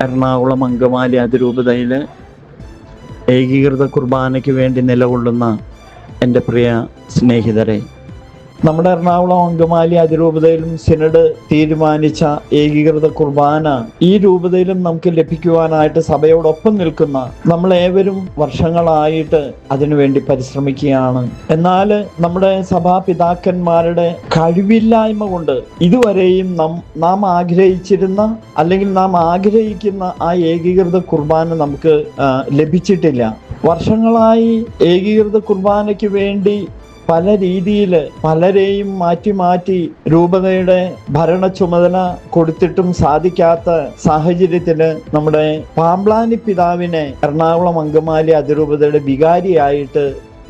എറണാകുളം അങ്കമാലി അതിരൂപതയിൽ ഏകീകൃത കുർബാനയ്ക്ക് വേണ്ടി നിലകൊള്ളുന്ന എന്റെ പ്രിയ സ്നേഹിതരെ നമ്മുടെ എറണാകുളം അങ്കമാലി അതിരൂപതയിലും സിനഡ് തീരുമാനിച്ച ഏകീകൃത കുർബാന ഈ രൂപതയിലും നമുക്ക് ലഭിക്കുവാനായിട്ട് സഭയോടൊപ്പം നിൽക്കുന്ന നമ്മൾ ഏവരും വർഷങ്ങളായിട്ട് അതിനുവേണ്ടി പരിശ്രമിക്കുകയാണ്. എന്നാൽ നമ്മുടെ സഭാ പിതാക്കന്മാരുടെ കഴിവില്ലായ്മ കൊണ്ട് ഇതുവരെയും നാം നാം ആഗ്രഹിച്ചിരുന്ന അല്ലെങ്കിൽ നാം ആഗ്രഹിക്കുന്ന ആ ഏകീകൃത കുർബാന നമുക്ക് ലഭിച്ചിട്ടില്ല. വർഷങ്ങളായി ഏകീകൃത കുർബാനയ്ക്ക് വേണ്ടി പല രീതിയിൽ പലരെയും മാറ്റി മാറ്റി രൂപതയുടെ ഭരണ ചുമതല കൊടുത്തിട്ടും സാധിക്കാത്ത സാഹചര്യത്തിൽ നമ്മുടെ പാമ്പ്ലാനി പിതാവിനെ എറണാകുളം അങ്കമാലി അതിരൂപതയുടെ വികാരിയായിട്ട്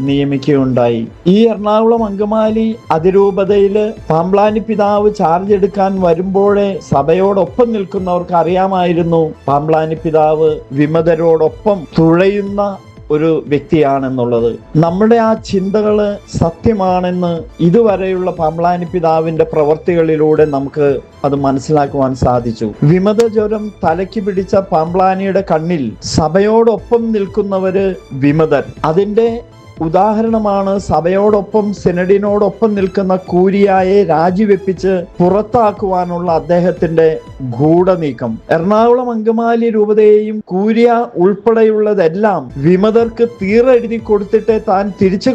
നിയമിക്കുകയുണ്ടായി. ഈ എറണാകുളം അങ്കമാലി അതിരൂപതയിൽ പാമ്പ്ലാനി പിതാവ് ചാർജ് എടുക്കാൻ വരുമ്പോഴേ സഭയോടൊപ്പം നിൽക്കുന്നവർക്ക് അറിയാമായിരുന്നു. പാമ്പ്ലാനി പിതാവ് വിമതരോടൊപ്പം തുഴയുന്ന ഒരു വ്യക്തിയാണെന്നുള്ളത്. നമ്മുടെ ആ ചിന്തകൾ സത്യമാണെന്ന് ഇതുവരെയുള്ള പാമ്പ്ലാനി പിതാവിന്റെ പ്രവർത്തികളിലൂടെ നമുക്ക് അത് മനസ്സിലാക്കുവാൻ സാധിച്ചു. വിമത ജ്വരം തലയ്ക്ക് പിടിച്ച പാമ്പ്ലാനിയുടെ കണ്ണിൽ സഭയോടൊപ്പം നിൽക്കുന്നവര് വിമതർ അതിന്റെ ഉദാഹരണമാണ് സഭയോടൊപ്പം സെനഡിനോടൊപ്പം നിൽക്കുന്ന കൂരിയായെ രാജിവെപ്പിച്ച് പുറത്താക്കുവാനുള്ള അദ്ദേഹത്തിന്റെ ഗൂഢനീക്കം. എറണാകുളം അങ്കമാലി രൂപതയെയും കൂരിയ ഉൾപ്പെടെയുള്ളതെല്ലാം വിമതർക്ക് തീറെഴുതി കൊടുത്തിട്ടേ താൻ തിരിച്ചു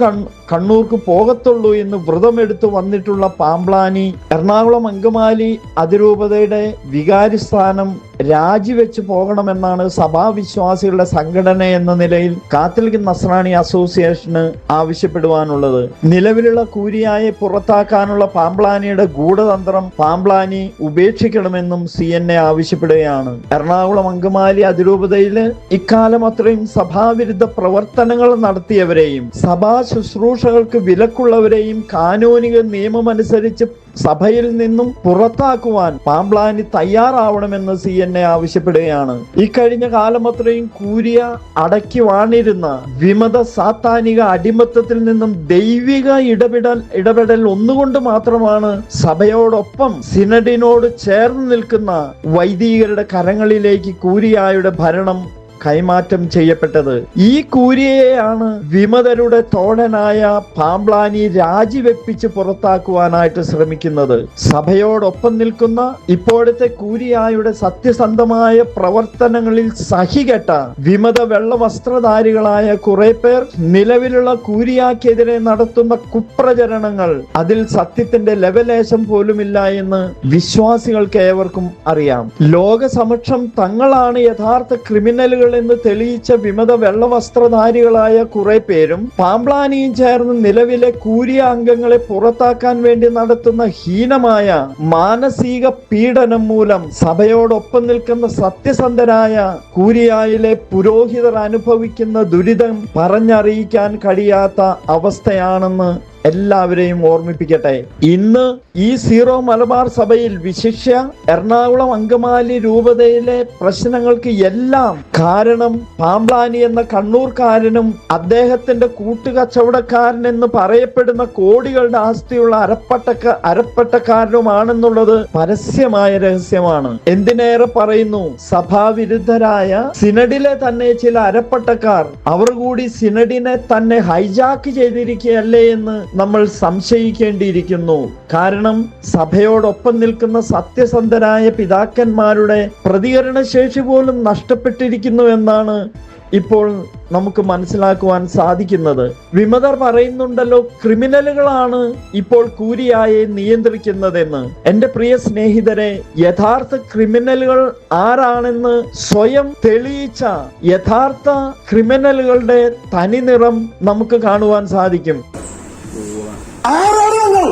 കണ്ണൂർക്ക് പോകത്തുള്ളൂ എന്ന് വ്രതമെടുത്തു വന്നിട്ടുള്ള പാമ്പ്ലാനി എറണാകുളം അങ്കമാലി അതിരൂപതയുടെ വികാരി സ്ഥാനം രാജിവെച്ച് പോകണമെന്നാണ് സഭാവിശ്വാസികളുടെ സംഘടന എന്ന നിലയിൽ കാത്തലിക് നസ്രാണി അസോസിയേഷന് ആവശ്യപ്പെടുവാനുള്ളത്. നിലവിലുള്ള കൂരിയായെ പുറത്താക്കാനുള്ള പാംപ്ലാനിയുടെ ഗൂഢതന്ത്രം പാംപ്ലാനി ഉപേക്ഷിക്കണമെന്നും സി എൻ എ ആവശ്യപ്പെടുകയാണ്. എറണാകുളം അങ്കമാലി അതിരൂപതയിൽ ഇക്കാലം അത്രയും സഭാവിരുദ്ധ പ്രവർത്തനങ്ങൾ നടത്തിയവരെയും സഭാ ശുശ്രൂഷകൾക്ക് വിലക്കുള്ളവരെയും കാനോനിക നിയമമനുസരിച്ച് സഭയിൽ നിന്നും പുറത്താക്കുവാൻ പാമ്പ്ലാനി തയ്യാറാവണമെന്ന് സി എൻ എ ആവശ്യപ്പെടുകയാണ്. ഇക്കഴിഞ്ഞ കാലം അത്രയും കൂരിയ അടക്കി വാണിരുന്ന വിമത സാത്താനിക അടിമത്തത്തിൽ നിന്നും ദൈവിക ഇടപെടൽ ഇടപെടൽ ഒന്നുകൊണ്ട് മാത്രമാണ് സഭയോടൊപ്പം സിനഡിനോട് ചേർന്ന് നിൽക്കുന്ന വൈദികരുടെ കരങ്ങളിലേക്ക് കൂരിയായുടെ ഭരണം കൈമാറ്റം ചെയ്യപ്പെട്ടത്. ഈ കൂരിയെയാണ് വിമതരുടെ തോഴനായ പാംബ്ലാനി രാജിവെപ്പിച്ച് പുറത്താക്കുവാനായിട്ട് ശ്രമിക്കുന്നത്. സഭയോടൊപ്പം നിൽക്കുന്ന ഇപ്പോഴത്തെ കൂരിയായുടെ സത്യസന്ധമായ പ്രവർത്തനങ്ങളിൽ സഹികെട്ട വിമത വെള്ളവസ്ത്രധാരികളായ കുറെ പേർ നിലവിലുള്ള കൂരിയാക്കെതിരെ നടത്തുന്ന കുപ്രചരണങ്ങൾ അതിൽ സത്യത്തിന്റെ ലവലേശം പോലുമില്ല എന്ന് വിശ്വാസികൾക്ക് ഏവർക്കും അറിയാം. ലോകസമക്ഷം തങ്ങളാണ് യഥാർത്ഥ ക്രിമിനലുകൾ എന്ന് തെളിയിച്ച വിമത വെള്ളവസ്ത്രധാരികളായ കുറെ പേരും പാമ്പ്ലാനിയും ചേർന്ന് നിലവിലെ കൂരിയ അംഗങ്ങളെ പുറത്താക്കാൻ വേണ്ടി നടത്തുന്ന ഹീനമായ മാനസിക പീഡനം മൂലം സഭയോടൊപ്പം നിൽക്കുന്ന സത്യസന്ധരായ കൂരിയായിലെ പുരോഹിതർ അനുഭവിക്കുന്ന ദുരിതം പറഞ്ഞറിയിക്കാൻ കഴിയാത്ത അവസ്ഥയാണെന്ന് എല്ലാവരെയും ഓർമ്മിപ്പിക്കട്ടെ. ഇന്ന് ഈ സീറോ മലബാർ സഭയിൽ വിശിഷ്യ എറണാകുളം അങ്കമാലി രൂപതയിലെ പ്രശ്നങ്ങൾക്ക് എല്ലാം കാരണം പാമ്പ്ലാനി എന്ന കണ്ണൂർക്കാരനും അദ്ദേഹത്തിന്റെ കൂട്ടുകച്ചവടക്കാരൻ എന്ന് പറയപ്പെടുന്ന കോടികളുടെ ആസ്തിയുള്ള അരപ്പട്ടക്ക അരപ്പട്ടക്കാരനുമാണെന്നുള്ളത് പരസ്യമായ രഹസ്യമാണ്. എന്തിനേറെ പറയുന്നു? സഭാവിരുദ്ധരായ സിനഡിലെ തന്നെ ചില അരപ്പട്ടക്കാർ അവർ കൂടി സിനഡിനെ തന്നെ ഹൈജാക്ക് ചെയ്തിരിക്കുകയല്ലേ എന്ന് നമ്മൾ സംശയിക്കേണ്ടിയിരിക്കുന്നു. കാരണം സഭയോടൊപ്പം നിൽക്കുന്ന സത്യസന്ധരായ പിതാക്കന്മാരുടെ പ്രതികരണ ശേഷി പോലും നഷ്ടപ്പെട്ടിരിക്കുന്നു എന്നാണ് ഇപ്പോൾ നമുക്ക് മനസ്സിലാക്കുവാൻ സാധിക്കുന്നത്. വിമതർ പറയുന്നുണ്ടല്ലോ ക്രിമിനലുകളാണ് ഇപ്പോൾ കൂരിയായെ നിയന്ത്രിക്കുന്നതെന്ന്. എന്റെ പ്രിയ സ്നേഹിതരെ യഥാർത്ഥ ക്രിമിനലുകൾ ആരാണെന്ന് സ്വയം തെളിയിച്ച യഥാർത്ഥ ക്രിമിനലുകളുടെ തനിനിറം നമുക്ക് കാണുവാൻ സാധിക്കും. ആരാണ് നിങ്ങൾ?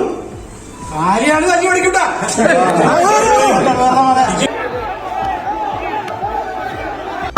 ആരെയാണ് തല്ലി പഠിക്കണ്ട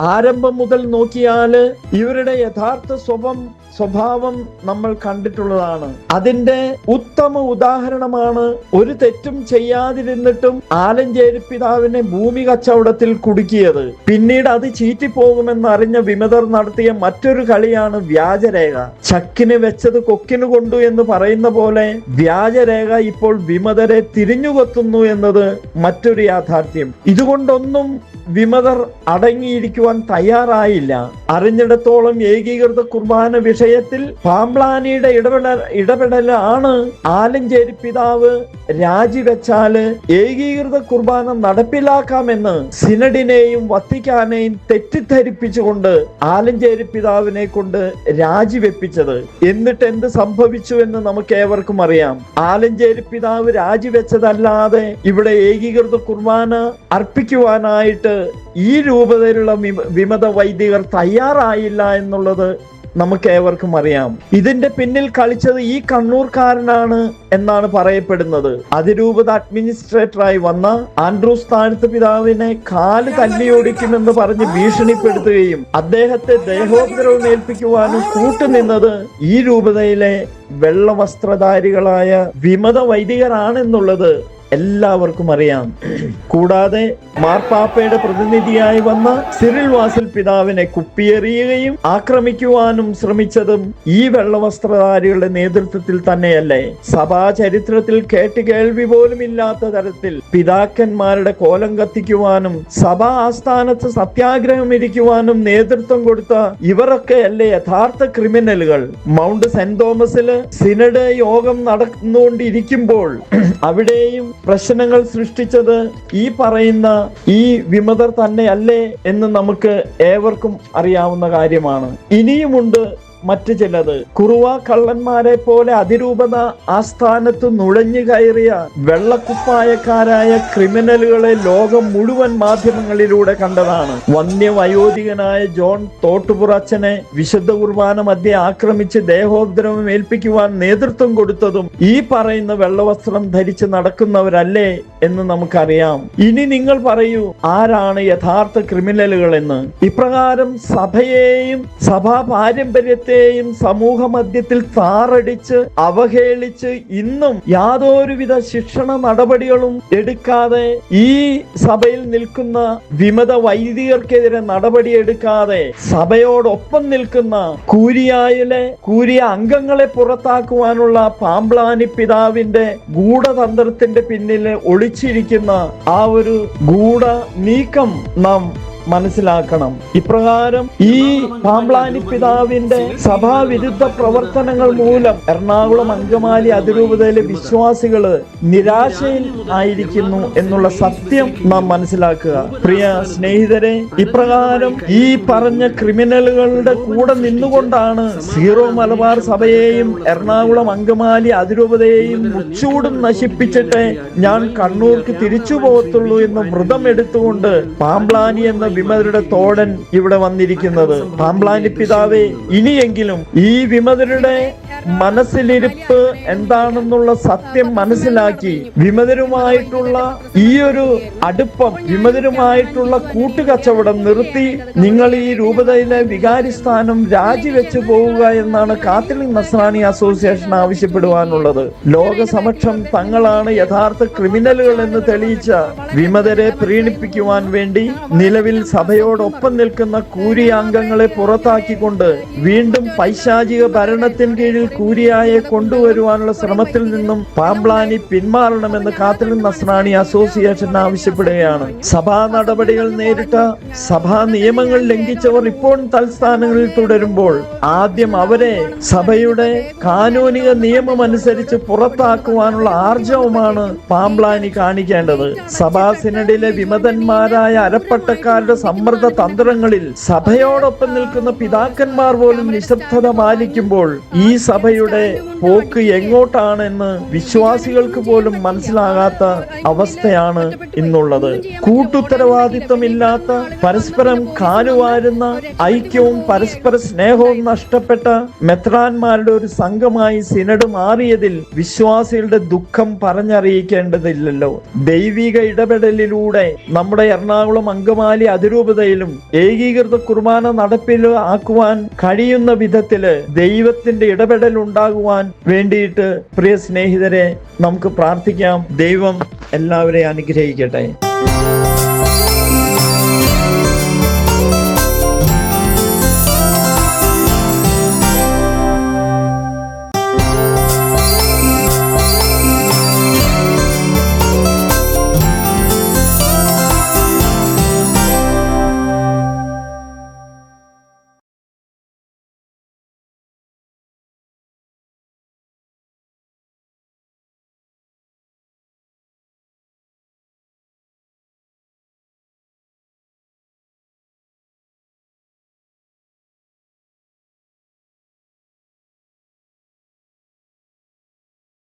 ആരംഭം മുതൽ നോക്കിയാൽ ഇവരുടെ യഥാർത്ഥ സ്വഭം സ്വഭാവം നമ്മൾ കണ്ടിട്ടുള്ളതാണ്. അതിന്റെ ഉത്തമ ഉദാഹരണമാണ് ഒരു തെറ്റും ചെയ്യാതിരുന്നിട്ടും ആലഞ്ചേരി പിതാവിനെ ഭൂമി കച്ചവടത്തിൽ കുടുക്കിയത്. പിന്നീട് അത് ചീറ്റിപ്പോകുമെന്ന് അറിഞ്ഞ വിമതർ നടത്തിയ മറ്റൊരു കളിയാണ് വ്യാജരേഖ. ചക്കിന് വെച്ചത് കൊക്കിന് കൊണ്ടു എന്ന് പറയുന്ന പോലെ വ്യാജരേഖ ഇപ്പോൾ വിമതരെ തിരിഞ്ഞുകൊത്തുന്നു എന്നത് മറ്റൊരു യാഥാർത്ഥ്യം. ഇതുകൊണ്ടൊന്നും വിമതർ അടങ്ങിയിരിക്കുവാൻ തയ്യാറായില്ല. അറിഞ്ഞിടത്തോളം ഏകീകൃത കുർബാന വിഷയത്തിൽ പാംബ്ലാനിയുടെ ഇടപെടൽ ഇടപെടലാണ് ആലഞ്ചേരി പിതാവ് രാജിവെച്ചാൽ ഏകീകൃത കുർബാന നടപ്പിലാക്കാമെന്ന് സിനഡിനെയും വത്തിക്കാനെയും തെറ്റിദ്ധരിപ്പിച്ചുകൊണ്ട് ആലഞ്ചേരി പിതാവിനെ കൊണ്ട് രാജിവെപ്പിച്ചത്. എന്നിട്ട് എന്ത് സംഭവിച്ചു എന്ന് നമുക്ക് ഏവർക്കും അറിയാം. ആലഞ്ചേരി പിതാവ് രാജിവെച്ചതല്ലാതെ ഇവിടെ ഏകീകൃത കുർബാന അർപ്പിക്കുവാനായിട്ട് ഈ രൂപതയിലുള്ള വിമത വൈദികർ തയ്യാറായില്ല എന്നുള്ളത് നമുക്ക് ഏവർക്കും അറിയാം. ഇതിന്റെ പിന്നിൽ കളിച്ചത് ഈ കണ്ണൂർക്കാരനാണ് എന്നാണ് പറയപ്പെടുന്നത്. അതിരൂപത അഡ്മിനിസ്ട്രേറ്ററായി വന്ന ആൻഡ്രൂസ് താഴ്ത്ത പിതാവിനെ കാൽ തല്ലിയൊടിക്കുമെന്ന് പറഞ്ഞ് ഭീഷണിപ്പെടുത്തുകയും അദ്ദേഹത്തെ ദേഹോപദ്രവം ഏൽപ്പിക്കുവാനും കൂട്ടുനിന്നത് ഈ രൂപതയിലെ വെള്ളവസ്ത്രധാരികളായ വിമത വൈദികരാണെന്നുള്ളത് എല്ലാവർക്കും അറിയാം. കൂടാതെ മാർപ്പാപ്പയുടെ പ്രതിനിധിയായി വന്ന സിറിൽ വാസൽ പിതാവിനെ കുപ്പിയെറിയുകയും ആക്രമിക്കുവാനും ശ്രമിച്ചതും ഈ വെള്ളവസ്ത്രധാരികളുടെ നേതൃത്വത്തിൽ തന്നെയല്ലേ. സഭാ ചരിത്രത്തിൽ കേട്ട് കേൾവി പോലും ഇല്ലാത്ത തരത്തിൽ പിതാക്കന്മാരുടെ കോലം കത്തിക്കുവാനും സഭാ ആസ്ഥാനത്ത് സത്യാഗ്രഹം ഇരിക്കുവാനും നേതൃത്വം കൊടുത്ത ഇവരൊക്കെ അല്ലേ യഥാർത്ഥ ക്രിമിനലുകൾ. മൗണ്ട് സെന്റ് തോമസിൽ സിനഡ് യോഗം നടന്നുകൊണ്ടിരിക്കുമ്പോൾ അവിടെയും പ്രശ്നങ്ങൾ സൃഷ്ടിച്ചത് ഈ പറയുന്ന ഈ വിമതർ തന്നെയല്ലേ എന്ന് നമുക്ക് ഏവർക്കും അറിയാവുന്ന കാര്യമാണ്. ഇനിയുമുണ്ട് മറ്റു ചിലത്. കുറുവ കള്ളന്മാരെ പോലെ അതിരൂപത ആസ്ഥാനത്ത് നുഴഞ്ഞു കയറിയ വെള്ളക്കുപ്പായക്കാരായ ക്രിമിനലുകളെ ലോകം മുഴുവൻ മാധ്യമങ്ങളിലൂടെ കണ്ടതാണ്. വന്യവയോധികനായ ജോൺ തോട്ടുപുറച്ചനെ വിശുദ്ധ കുർബാന മധ്യ ആക്രമിച്ച് ദേഹോപദ്രവം ഏൽപ്പിക്കുവാൻ നേതൃത്വം കൊടുത്തതും ഈ പറയുന്ന വെള്ളവസ്ത്രം ധരിച്ച് നടക്കുന്നവരല്ലേ എന്ന് നമുക്കറിയാം. ഇനി നിങ്ങൾ പറയൂ ആരാണ് യഥാർത്ഥ ക്രിമിനലുകൾ എന്ന് ഇപ്രകാരം സഭയെയും സഭാ പാരമ്പര്യത്തെയും സമൂഹ മധ്യത്തിൽ താറടിച്ച് അവഹേളിച്ച് ഇന്നും യാതൊരുവിധ ശിക്ഷണ നടപടികളും എടുക്കാതെ ഈ സഭയിൽ നിൽക്കുന്ന വിമത വൈദികർക്കെതിരെ നടപടിയെടുക്കാതെ സഭയോടൊപ്പം നിൽക്കുന്ന കൂരിയായിലെ കൂരിയ അംഗങ്ങളെ പുറത്താക്കുവാനുള്ള പാമ്പ്ലാനി പിതാവിന്റെ ഗൂഢതന്ത്രത്തിന്റെ പിന്നിൽ ഒളിച്ചിരിക്കുന്ന ആ ഒരു ഗൂഢ നീക്കം നാം മനസ്സിലാക്കണം. ഇപ്രകാരം ഈ പാമ്പ്ലാനി പിതാവിന്റെ സഭാവിരുദ്ധ പ്രവർത്തനങ്ങൾ മൂലം എറണാകുളം അങ്കമാലി അതിരൂപതയിലെ വിശ്വാസികൾ നിരാശയിൽ ആയിരിക്കുന്നു എന്നുള്ള സത്യം നാം മനസ്സിലാക്കുക. പ്രിയ സ്നേഹിതരെ ഇപ്രകാരം ഈ പറഞ്ഞ ക്രിമിനലുകളുടെ കൂടെ നിന്നുകൊണ്ടാണ് സീറോ മലബാർ സഭയെയും എറണാകുളം അങ്കമാലി അതിരൂപതയെയും മുച്ചൂടും നശിപ്പിച്ചിട്ട് ഞാൻ കണ്ണൂർക്ക് തിരിച്ചു പോകത്തുള്ളൂ എന്ന് വ്രതം എടുത്തുകൊണ്ട് പാമ്പ്ലാനി എന്ന വിമതരുടെ തോടൻ ഇവിടെ വന്നിരിക്കുന്നത്. പാമ്പ്ലാനി പിതാവേ ഇനിയെങ്കിലും ഈ വിമതരുടെ മനസ്സിലിരിപ്പ് എന്താണെന്നുള്ള സത്യം മനസ്സിലാക്കി വിമതരുമായിട്ടുള്ള ഈ ഒരു അടുപ്പം വിമതരുമായിട്ടുള്ള കൂട്ടുകച്ചവടം നിർത്തി നിങ്ങൾ ഈ രൂപതയിലെ വികാരി സ്ഥാനം രാജിവെച്ചു പോവുക എന്നാണ് കാത്തലിക് നസ്രാണി അസോസിയേഷൻ ആവശ്യപ്പെടുവാനുള്ളത്. ലോക സമക്ഷം തങ്ങളാണ് യഥാർത്ഥ ക്രിമിനലുകൾ എന്ന് തെളിയിച്ച വിമതരെ പ്രീണിപ്പിക്കുവാൻ വേണ്ടി നിലവിൽ സഭയോടൊപ്പം നിൽക്കുന്ന കൂരി അംഗങ്ങളെ പുറത്താക്കിക്കൊണ്ട് വീണ്ടും പൈശാചിക ഭരണത്തിൻ കീഴിൽ കൂരിയായെ കൊണ്ടുവരുവാനുള്ള ശ്രമത്തിൽ നിന്നും പാംബ്ലാനി പിന്മാറണമെന്ന് കാത്തലിൻ നസ്രാണി അസോസിയേഷൻ ആവശ്യപ്പെടുകയാണ്. സഭാ നടപടികൾ നേരിട്ട സഭാ നിയമങ്ങൾ ലംഘിച്ചവർ ഇപ്പോൾ തൽസ്ഥാനങ്ങളിൽ തുടരുമ്പോൾ ആദ്യം അവരെ സഭയുടെ കാനൂനിക നിയമം അനുസരിച്ച് പുറത്താക്കുവാനുള്ള ആർജവമാണ് പാംബ്ലാനി കാണിക്കേണ്ടത്. സഭാ സിനഡിലെ വിമതന്മാരായ അരപ്പട്ടക്കാരുടെ സമ്മർദ്ദ തന്ത്രങ്ങളിൽ സഭയോടൊപ്പം നിൽക്കുന്ന പിതാക്കന്മാർ പോലും നിശബ്ദത പാലിക്കുമ്പോൾ ഈ സഭയുടെ പോക്ക് എങ്ങോട്ടാണെന്ന് വിശ്വാസികൾക്ക് പോലും മനസ്സിലാകാത്ത അവസ്ഥയാണ് ഇന്നുള്ളത്. കൂട്ടുത്തരവാദിത്വമില്ലാത്ത പരസ്പരം കാലുവാരുന്ന ഐക്യവും പരസ്പര സ്നേഹവും നഷ്ടപ്പെട്ട മെത്രാന്മാരുടെ ഒരു സംഘമായി സിനഡ് മാറിയതിൽ വിശ്വാസികളുടെ ദുഃഖം പറഞ്ഞറിയിക്കേണ്ടതില്ലല്ലോ. ദൈവിക ഇടപെടലിലൂടെ നമ്മുടെ എറണാകുളം അങ്കമാലി അതിരൂപതയിലും ഏകീകൃത കുർബാന നടപ്പിൽ ആക്കുവാൻ കഴിയുന്ന വിധത്തിൽ ദൈവത്തിന്റെ ഇടപെടൽ ഉണ്ടാകുവാൻ വേണ്ടിയിട്ട് പ്രിയ സ്നേഹിതരെ നമുക്ക് പ്രാർത്ഥിക്കാം. ദൈവം എല്ലാവരെയും അനുഗ്രഹിക്കട്ടെ.